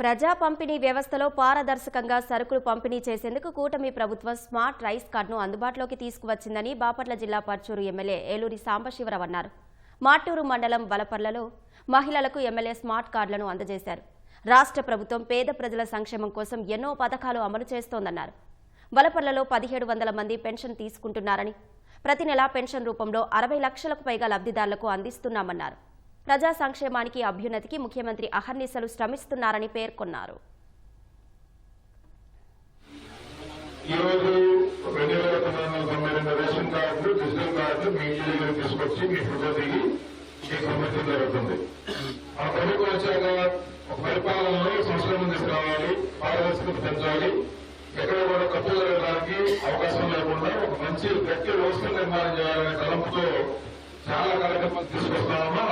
ప్రజా పంపిణీ వ్యవస్థలో పారదర్శకంగా సరుకులు పంపిణీ చేసేందుకు కూటమి ప్రభుత్వం స్మార్ట్ రైస్ కార్డును అందుబాటులోకి తీసుకువచ్చిందని బాపట్ల జిల్లా పర్చూరు ఎమ్మెల్యే ఏలూరి సాంబశివరావు అన్నారు. మాటూరు మండలం బలపర్లలో మహిళలకు ఎమ్మెల్యే స్మార్ట్ కార్డులను అందజేశారు. రాష్ట్ర ప్రభుత్వం పేద ప్రజల సంక్షేమం కోసం ఎన్నో పథకాలు అమలు చేస్తోందన్నారు. వలపర్లలో పదిహేడు వందల మంది పెన్షన్ తీసుకుంటున్నారని ప్రతి నెలా పెన్షన్ రూపంలో అరవై లక్షలకు పైగా లబ్ధిదారులకు అందిస్తున్నామన్నారు. ప్రజా సంక్షేమానికి అభ్యున్నతికి ముఖ్యమంత్రి అహర్నిశలు శ్రమిస్తున్నారని పేర్కొన్నారు. పరిపాలనలో సంస్కరణ తీసుకురావాలి పారదర్శకత పెంచాలి. ఎక్కడ కూడా ఖర్చు జరగడానికి అవకాశం లేకుండా ఒక మంచి గట్టి వ్యవస్థ నిర్మాణం చేయాలనే తలంపుతో చాలా కార్యక్రమాలు తీసుకొస్తా ఉన్నాం.